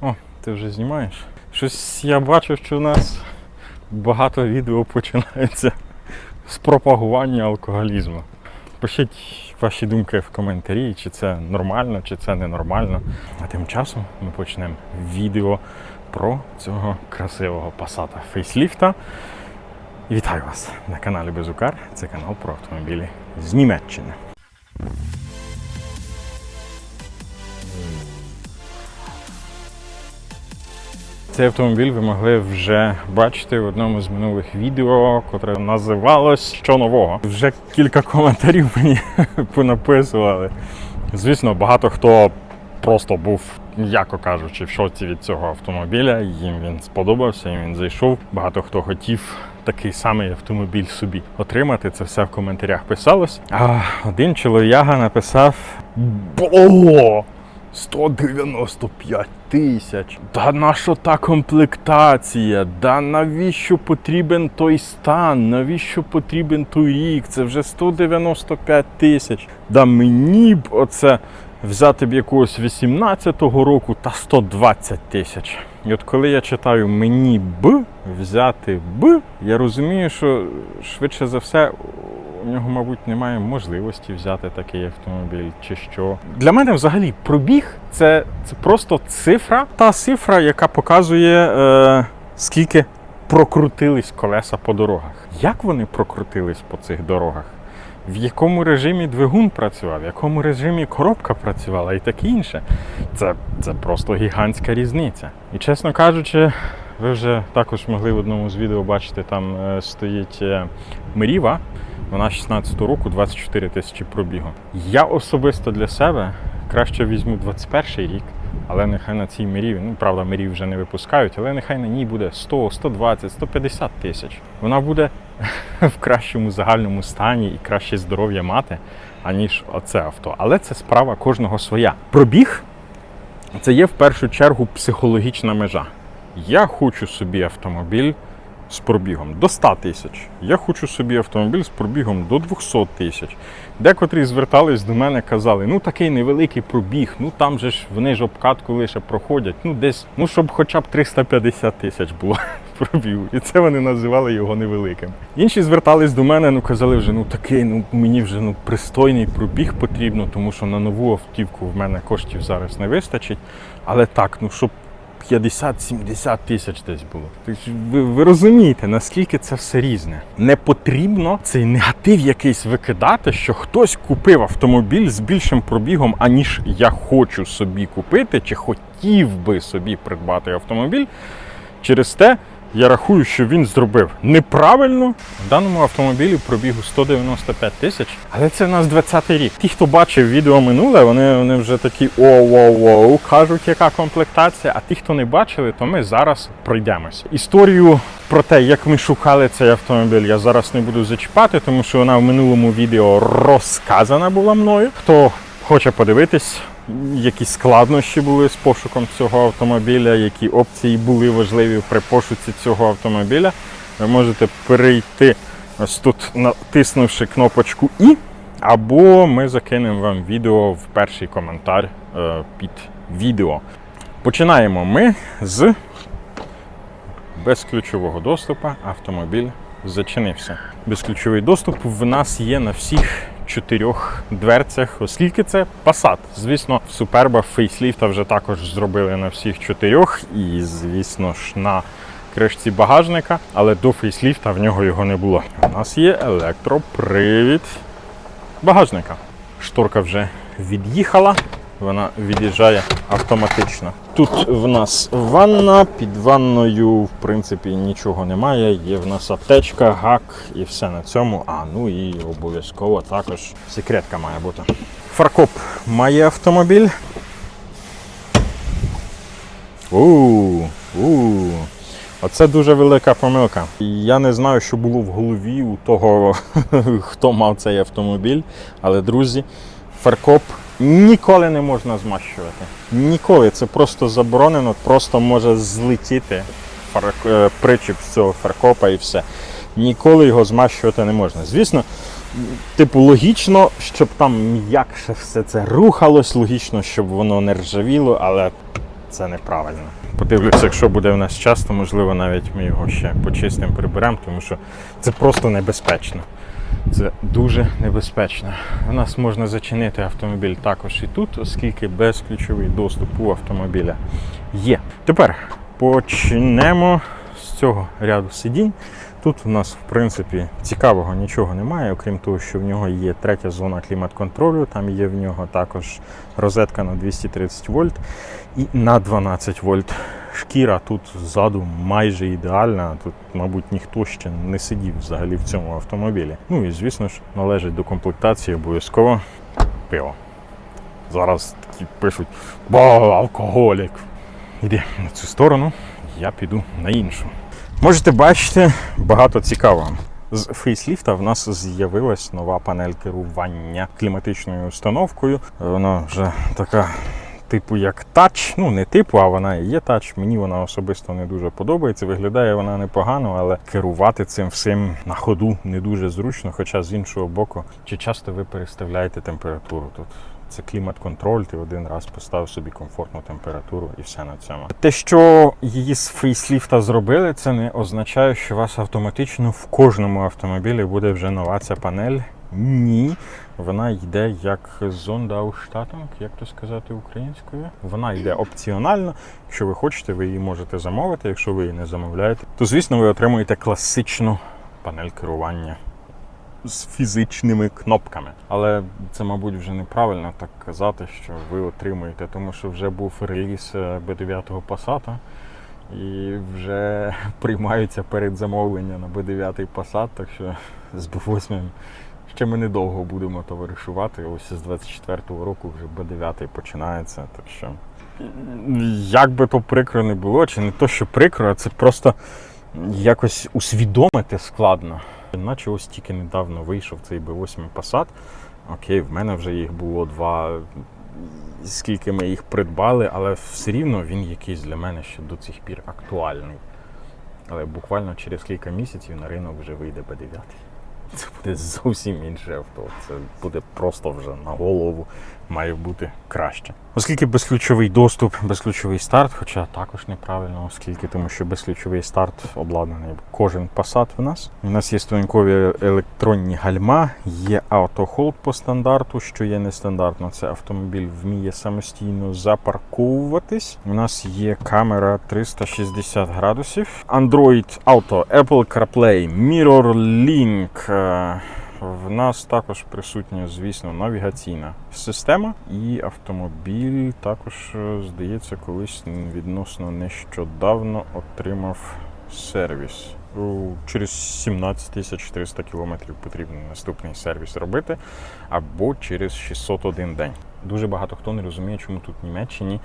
О, ти вже знімаєш? Щось я бачу, що у нас багато відео починається з пропагування алкоголізму. Пишіть ваші думки в коментарі, чи це нормально, чи це ненормально. А тим часом ми почнемо відео про цього красивого пасата фейсліфта. Вітаю вас на каналі Безукар. Це канал про автомобілі з Німеччини. Цей автомобіль ви могли вже бачити в одному з минулих відео, котре називалось Що нового. Вже кілька коментарів мені понаписували. Звісно, багато хто просто був, м'яко кажучи, в шоці від цього автомобіля. Їм він сподобався, їм він зайшов. Багато хто хотів такий самий автомобіль собі отримати. Це все в коментарях писалось. А один чолов'яга написав: Бо! 195 тисяч. Да на що та комплектація? Да навіщо потрібен той стан? Навіщо потрібен той рік? Це вже 195 тисяч. Да мені б оце взяти б якогось 18-го року та 120 тисяч. І от коли я читаю мені б взяти б, я розумію, що швидше за все у нього, мабуть, немає можливості взяти такий автомобіль чи що. Для мене взагалі пробіг це, це просто цифра, та цифра, яка показує, е, скільки прокрутились колеса по дорогах. Як вони прокрутились по цих дорогах? В якому режимі двигун працював, в якому режимі коробка працювала і таке інше. Це, це просто гігантська різниця. І чесно кажучи, ви вже також могли в одному з відео бачити, там е, стоїть е, Меріва. Вона 16 року 24 тисячі пробігу. Я особисто для себе краще візьму 21 рік, але нехай на цій мірі, ну правда, мірі вже не випускають, але нехай на ній буде 100, 120, 150 тисяч. Вона буде в кращому загальному стані і краще здоров'я мати, аніж оце авто. Але це справа кожного своя. Пробіг це є в першу чергу психологічна межа. Я хочу собі автомобіль з пробігом до 100 тисяч. Я хочу собі автомобіль з пробігом до 200 тисяч. Декотрі звертались до мене, казали, ну такий невеликий пробіг, ну там же ж вони ж обкатку лише проходять. Ну десь, ну щоб хоча б 350 тисяч було пробігу. І це вони називали його невеликим. Інші звертались до мене, ну казали вже, ну такий, ну мені вже ну пристойний пробіг потрібно, тому що на нову автівку в мене коштів зараз не вистачить. Але так, ну щоб 50-70 тисяч десь було. Тобто ви, ви розумієте, наскільки це все різне. Не потрібно цей негатив якийсь викидати, що хтось купив автомобіль з більшим пробігом, аніж я хочу собі купити, чи хотів би собі придбати автомобіль. Через те я рахую, що він зробив неправильно. В даному автомобілі пробігу 195 тисяч, але це в нас 20-й рік. Ті, хто бачив відео минуле, вони, вони вже такі оу-оу-оу, кажуть, яка комплектація. А ті, хто не бачили, то ми зараз пройдемося. Історію про те, як ми шукали цей автомобіль, я зараз не буду зачіпати, тому що вона в минулому відео розказана була мною. Хто хоче подивитись, які складнощі були з пошуком цього автомобіля, які опції були важливі при пошуці цього автомобіля. Ви можете перейти ось тут, натиснувши кнопочку І, або ми закинемо вам відео в перший коментар е, під відео. Починаємо ми з безключового доступу. Автомобіль зачинився. Безключовий доступ в нас є на всіх чотирьох дверцях, оскільки це Passat. Звісно, в Superba фейсліфта вже також зробили на всіх чотирьох, і, звісно ж, на кришці багажника, але до фейсліфта в нього його не було. У нас є електропривід багажника. Шторка вже від'їхала, вона від'їжджає автоматично. Тут в нас ванна, під ванною, в принципі, нічого немає. Є в нас аптечка, гак і все на цьому. А, ну і обов'язково також секретка має бути. Фаркоп має автомобіль. У, у. Оце дуже велика помилка. Я не знаю, що було в голові у того, хто мав цей автомобіль. Але, друзі, фаркоп ніколи не можна змащувати. Ніколи. Це просто заборонено, просто може злетіти е, причіп з цього фаркопа і все. Ніколи його змащувати не можна. Звісно, типу, логічно, щоб там м'якше все це рухалось, логічно, щоб воно не ржавіло, але це неправильно. Подивлюся, якщо буде в нас час, то можливо навіть ми його ще почистимо, приберемо, тому що це просто небезпечно. Це дуже небезпечно. У нас можна зачинити автомобіль також і тут, оскільки безключовий доступ у автомобіля є. Тепер почнемо з цього ряду сидінь. Тут у нас, в принципі, цікавого нічого немає, окрім того, що в нього є третя зона клімат-контролю, там є в нього також розетка на 230 вольт і на 12 вольт. Шкіра тут ззаду майже ідеальна. Тут, мабуть, ніхто ще не сидів взагалі в цьому автомобілі. Ну і звісно ж, належить до комплектації обов'язково пиво. Зараз такі пишуть бо алкоголік. Іди на цю сторону, я піду на іншу. Можете бачити багато цікавого. З фейсліфта в нас з'явилась нова панель керування кліматичною установкою. Вона вже така, типу, як тач. Ну, не типу, а вона і є тач. Мені вона особисто не дуже подобається. Виглядає вона непогано, але керувати цим всім на ходу не дуже зручно. Хоча з іншого боку, чи часто ви переставляєте температуру тут? Це клімат-контроль, ти один раз поставив собі комфортну температуру і все на цьому. Те, що її з фейсліфта зробили, це не означає, що у вас автоматично в кожному автомобілі буде вже нова ця панель. Ні, вона йде як зондауштатунг, як то сказати українською. Вона йде опціонально. Якщо ви хочете, ви її можете замовити. Якщо ви її не замовляєте, то звісно ви отримуєте класичну панель керування з фізичними кнопками. Але це, мабуть, вже неправильно так казати, що ви отримуєте, тому що вже був реліз е, B9 Passat, і вже приймаються передзамовлення на B9 Passat, так що з B8 ще ми недовго будемо товаришувати. Ось з 24-го року вже B9 починається. Так що як би то прикро не було, чи не то, що прикро, а це просто якось усвідомити складно. Наче ось тільки недавно вийшов цей B8 Passat. Окей, в мене вже їх було два, скільки ми їх придбали, але все рівно він якийсь для мене ще до цих пір актуальний. Але буквально через кілька місяців на ринок вже вийде B9. Це буде зовсім інше авто. Це буде просто вже на голову має бути краще. Оскільки безключовий доступ, безключовий старт, хоча також неправильно, оскільки тому що безключовий старт обладнаний кожен Passat в нас. У нас є стоянкові електронні гальма, є автохолд по стандарту, що є нестандартно. Це автомобіль вміє самостійно запарковуватись. У нас є камера 360 градусів, Android Auto, Apple CarPlay, Mirror Link. Е, в нас також присутня, звісно, навігаційна система, і автомобіль також, е, здається, колись відносно нещодавно отримав сервіс. Через 17 тисяч 400 кілометрів потрібно наступний сервіс робити, або через 601 день. Дуже багато хто не розуміє, чому тут в Німеччині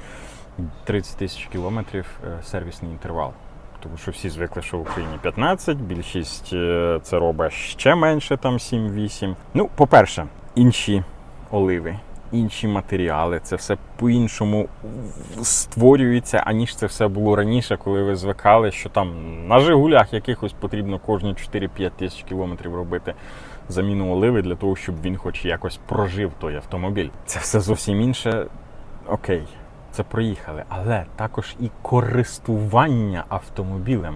30 тисяч кілометрів е, сервісний інтервал. Тому що всі звикли, що в Україні 15, більшість е, це робить ще менше, там 7-8. Ну, по-перше, інші оливи, інші матеріали, це все по-іншому створюється, аніж це все було раніше, коли ви звикали, що там на Жигулях якихось потрібно кожні 4-5 тисяч кілометрів робити заміну оливи для того, щоб він хоч якось прожив той автомобіль. Це все зовсім інше. Окей, це проїхали, але також і користування автомобілем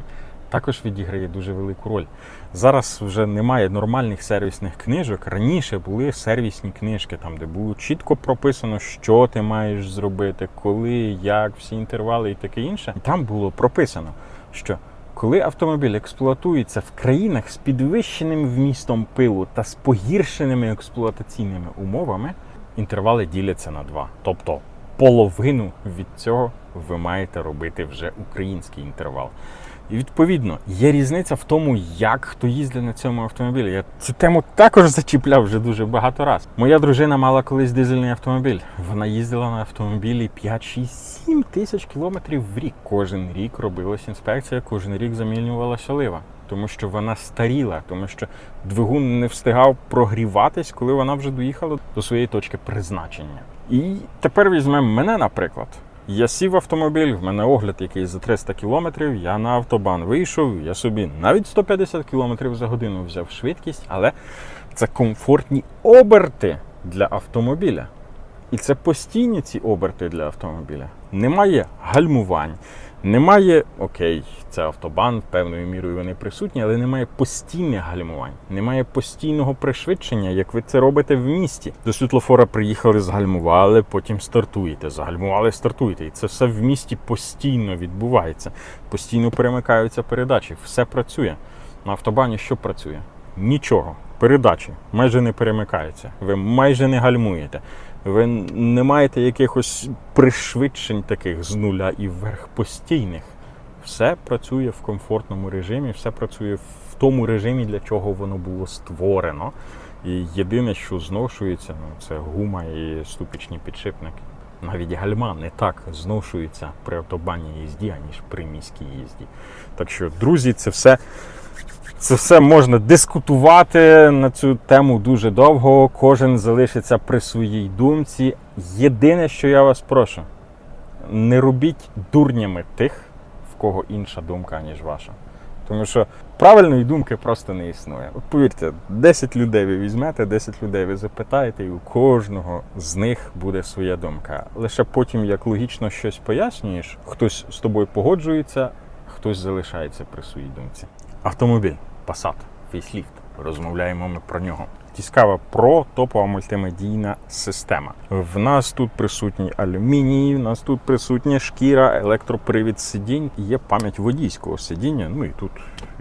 також відіграє дуже велику роль. Зараз вже немає нормальних сервісних книжок. Раніше були сервісні книжки, там де було чітко прописано, що ти маєш зробити, коли, як, всі інтервали і таке інше. Там було прописано, що коли автомобіль експлуатується в країнах з підвищеним вмістом пилу та з погіршеними експлуатаційними умовами, інтервали діляться на два. Тобто половину від цього ви маєте робити вже український інтервал. І відповідно є різниця в тому, як хто їздить на цьому автомобілі. Я цю тему також зачіпляв вже дуже багато разів. Моя дружина мала колись дизельний автомобіль. Вона їздила на автомобілі 5, 6, 7 тисяч кілометрів в рік. Кожен рік робилась інспекція, кожен рік замінювалася олива. Тому що вона старіла, тому що двигун не встигав прогріватись, коли вона вже доїхала до своєї точки призначення. І тепер візьмемо мене, наприклад. Я сів в автомобіль, в мене огляд якийсь за 300 кілометрів, я на автобан вийшов, я собі навіть 150 кілометрів за годину взяв швидкість, але це комфортні оберти для автомобіля. І це постійні ці оберти для автомобіля. Немає гальмувань, немає окей, це автобан, певною мірою вони присутні, але немає постійних гальмувань, немає постійного пришвидшення, як ви це робите в місті. До світлофора приїхали, згальмували, потім стартуєте, загальмували, стартуєте. І це все в місті постійно відбувається. Постійно перемикаються передачі, все працює. На автобані що працює? Нічого. Передачі майже не перемикаються. Ви майже не гальмуєте. Ви не маєте якихось пришвидшень таких з нуля і вверх постійних. Все працює в комфортному режимі, все працює в тому режимі, для чого воно було створено. І єдине, що зношується, ну, це гума і ступічні підшипники. Навіть гальма не так зношується при автобанній їзді, аніж при міській їзді. Так що, друзі, це все це все можна дискутувати на цю тему дуже довго. Кожен залишиться при своїй думці. Єдине, що я вас прошу, не робіть дурнями тих, в кого інша думка, ніж ваша. Тому що правильної думки просто не існує. От повірте, 10 людей ви візьмете, 10 людей ви запитаєте, і у кожного з них буде своя думка. Лише потім, як логічно щось пояснюєш, хтось з тобою погоджується, хтось залишається при своїй думці. Автомобіль Passat, фейсліфт. Розмовляємо ми про нього. Цікава про топова мультимедійна система. В нас тут присутній алюміній, в нас тут присутня шкіра, електропривід сидінь, є пам'ять водійського сидіння. Ну і тут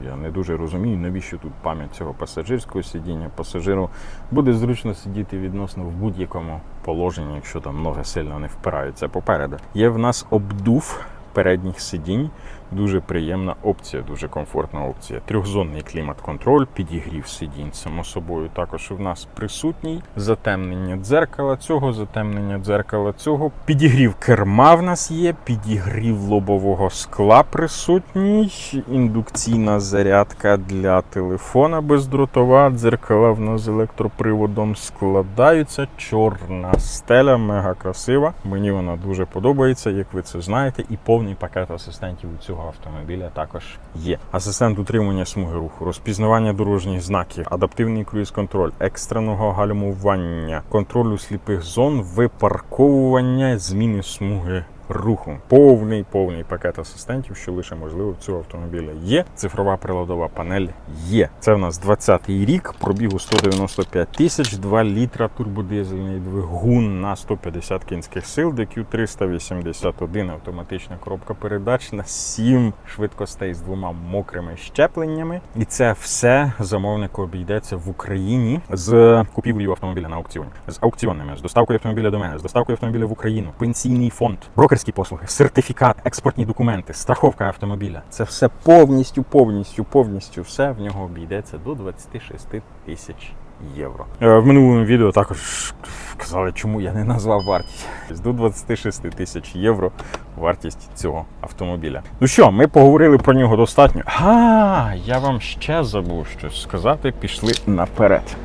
я не дуже розумію, навіщо тут пам'ять цього пасажирського сидіння. Пасажиру буде зручно сидіти відносно в будь-якому положенні, якщо там ноги сильно не впираються попереду. Є в нас обдув передніх сидінь. Дуже приємна опція, дуже комфортна опція. Трьохзонний клімат-контроль, підігрів сидінь, само собою. Також в нас присутній затемнення дзеркала цього, затемнення дзеркала цього. Підігрів керма в нас є, підігрів лобового скла присутній, індукційна зарядка для телефона бездротова. Дзеркала в нас з електроприводом складаються. Чорна стеля, мега красива. Мені вона дуже подобається, як ви це знаєте, і повний пакет асистентів у цього автомобіля також є. Асистент утримання смуги руху, розпізнавання дорожніх знаків, адаптивний круїз-контроль, екстреного гальмування, контролю сліпих зон, випарковування, зміни смуги. Руху повний повний пакет асистентів, що лише можливо в цього автомобіля є. Цифрова приладова панель є. Це в нас 20-й рік, пробігу 195 тисяч, 2 літра турбодизельний двигун на 150 кінських сил, DQ 381 автоматична коробка передач на 7 швидкостей з двома мокрими щепленнями. І це все замовнику обійдеться в Україні з купівлею автомобіля на аукціоні, з аукціонними, з доставкою автомобіля до мене, з доставкою автомобіля в Україну, пенсійний фонд, брокерські послуги, сертифікат, експортні документи, страховка автомобіля. Це все повністю, повністю, повністю все в нього обійдеться до 26 тисяч євро. Е, В минулому відео також казали, чому я не назвав вартість. До 26 тисяч євро вартість цього автомобіля. Ну що, ми поговорили про нього достатньо. А, я вам ще забув щось сказати. Пішли наперед.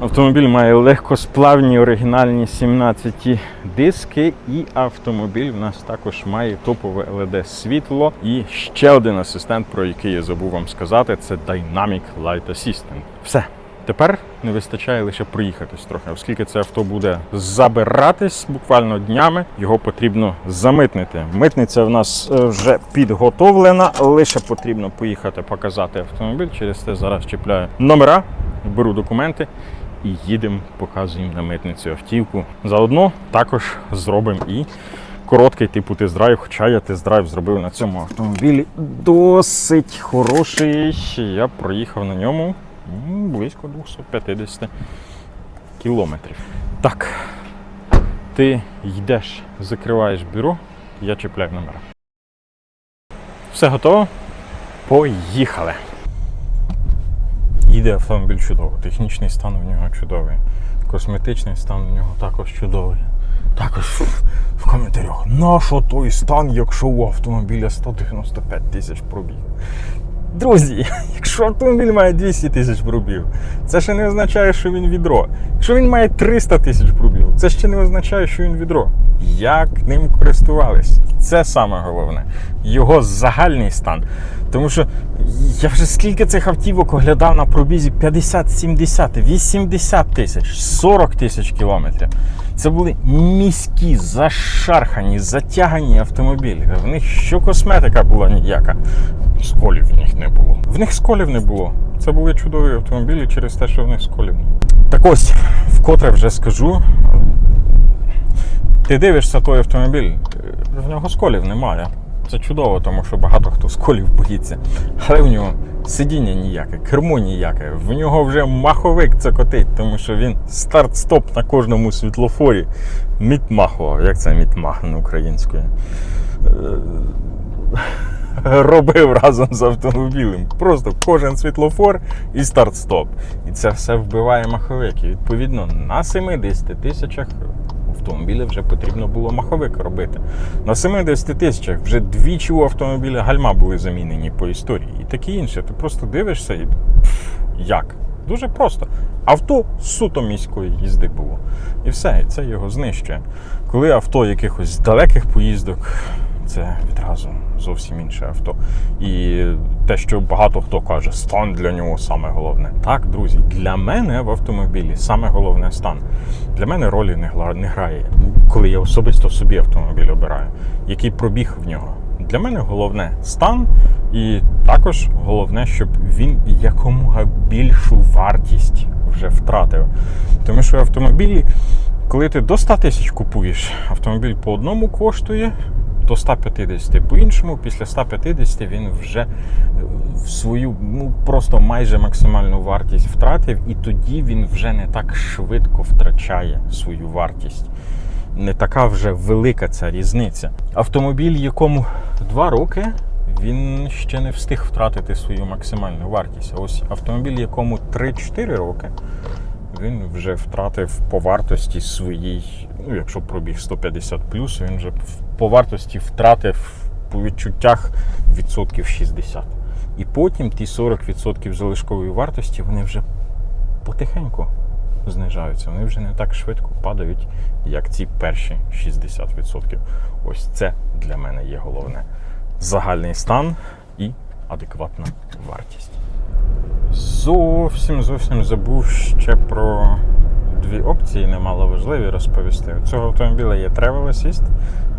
Автомобіль має легкосплавні оригінальні 17 диски, і автомобіль в нас також має топове LED світло. І ще один асистент, про який я забув вам сказати, це Dynamic Light Assistant. Все. Тепер не вистачає лише проїхатись трохи, оскільки це авто буде забиратись буквально днями, його потрібно замитнити. Митниця в нас е, вже підготовлена, лише потрібно поїхати показати автомобіль. Через це зараз чіпляю номера, беру документи і їдемо, показуємо на митницю автівку. Заодно також зробимо і короткий типу тест-драйв, хоча я тест-драйв зробив на цьому автомобілі досить хороший. Я проїхав на ньому близько 250 кілометрів. Так, ти йдеш, закриваєш бюро, я чіпляю номера. Все готово? Поїхали! Їде автомобіль чудово, технічний стан у нього чудовий, косметичний стан у нього також чудовий. Також в, коментарях, на що той стан, якщо у автомобіля 195 тисяч пробіг? Друзі, якщо автомобіль має 200 тисяч пробіг, це ще не означає, що він відро. Якщо він має 300 тисяч пробіг, це ще не означає, що він відро. Як ним користувались? Це саме головне. Його загальний стан Тому що я вже скільки цих автівок оглядав на пробізі 50, 70, 80 тисяч, 40 тисяч кілометрів. Це були міські, зашархані, затягані автомобілі. В них що косметика була ніяка. Сколів в них не було. В них сколів не було. Це були чудові автомобілі через те, що в них сколів не було. Так ось, вкотре вже скажу. Ти дивишся той автомобіль, в нього сколів немає. Це чудово, тому що багато хто сколів боїться. Але в нього сидіння ніяке, кермо ніяке. В нього вже маховик це котить, тому що він старт-стоп на кожному світлофорі. Мітмахо, як це мітмах на українською? Е, Робив разом з автомобілем. Просто кожен світлофор і старт-стоп. І це все вбиває маховик. І відповідно на 70 тисячах автомобіля вже потрібно було маховик робити. На 70 тисячах вже двічі у автомобіля гальма були замінені по історії і таке інше. Ти просто дивишся і пф, як? Дуже просто. Авто суто міської їзди було. І все, і це його знищує. Коли авто якихось далеких поїздок, це відразу зовсім інше авто. І те, що багато хто каже, стан для нього саме головне. Так, друзі, для мене в автомобілі саме головне стан. Для мене ролі не грає, коли я особисто собі автомобіль обираю, який пробіг в нього. Для мене головне стан, і також головне, щоб він якомога більшу вартість вже втратив. Тому що автомобілі, коли ти до 100 тисяч купуєш, автомобіль по одному коштує, до 150 по-іншому, після 150 він вже е, свою ну просто майже максимальну вартість втратив, і тоді він вже не так швидко втрачає свою вартість. Не така вже велика ця різниця. Автомобіль, якому 2 роки, він ще не встиг втратити свою максимальну вартість. А ось автомобіль, якому 3-4 роки, він вже втратив по вартості своїй, ну якщо пробіг 150 плюс, він вже по вартості втратив по відчуттях відсотків 60. І потім ті 40% залишкової вартості вони вже потихеньку знижаються. Вони вже не так швидко падають, як ці перші 60%. Ось це для мене є головне. Загальний стан і адекватна вартість. Зовсім зовсім забув ще про дві опції, немало важливі розповісти. У цього автомобіля є Travel Assist.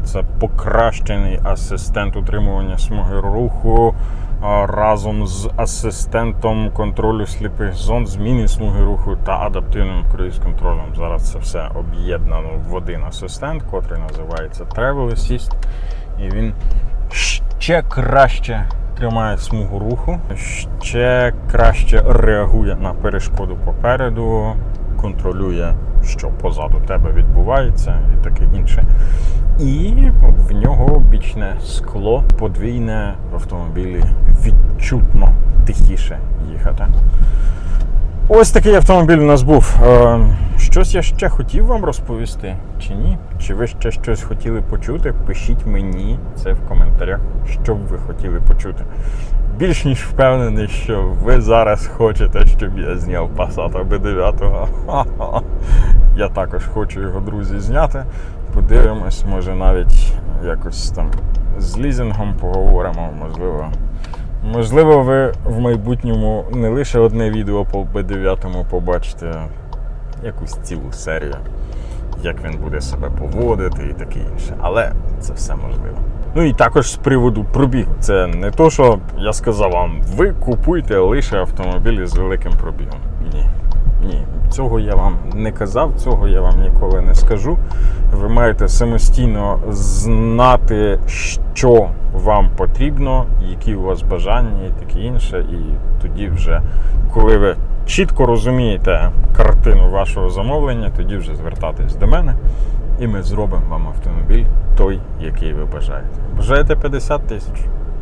Це покращений асистент утримування смуги руху разом з асистентом контролю сліпих зон, зміни смуги руху та адаптивним круїз-контролем. Зараз це все об'єднано в один асистент, котрий називається Travel Assist. І він ще краще тримає смугу руху, ще краще реагує на перешкоду попереду, контролює, що позаду тебе відбувається, і таке інше. І в нього бічне скло подвійне в автомобілі відчутно тихіше їхати. Ось такий автомобіль у нас був. Е, Щось я ще хотів вам розповісти, чи ні? Чи ви ще щось хотіли почути? Пишіть мені це в коментарях, що б ви хотіли почути. Більш ніж впевнений, що ви зараз хочете, щоб я зняв Passat B9. Ха-ха. Я також хочу його, друзі, зняти. Подивимось, може навіть якось там з лізингом поговоримо, можливо. Можливо, ви в майбутньому не лише одне відео по B9 побачите, якусь цілу серію, як він буде себе поводити і таке інше. Але це все можливо. Ну і також з приводу пробігу. Це не то, що я сказав вам, ви купуйте лише автомобілі з великим пробігом. Ні. Ні, цього я вам не казав, цього я вам ніколи не скажу. Ви маєте самостійно знати, що вам потрібно, які у вас бажання і таке інше. І тоді вже, коли ви чітко розумієте картину вашого замовлення, тоді вже звертатись до мене, і ми зробимо вам автомобіль той, який ви бажаєте. Бажаєте 50 тисяч?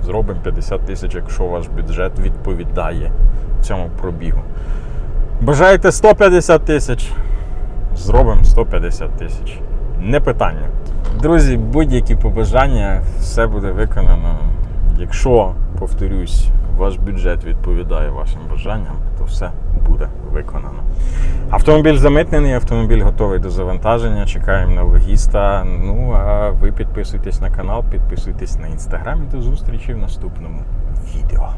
Зробимо 50 тисяч, якщо ваш бюджет відповідає цьому пробігу. Бажаєте 150 тисяч? Зробимо 150 тисяч. Не питання. Друзі, будь-які побажання, все буде виконано. Якщо, повторюсь, ваш бюджет відповідає вашим бажанням, то все буде виконано. Автомобіль замитнений, автомобіль готовий до завантаження. Чекаємо на логіста. Ну а ви підписуйтесь на канал, підписуйтесь на інстаграм і до зустрічі в наступному відео.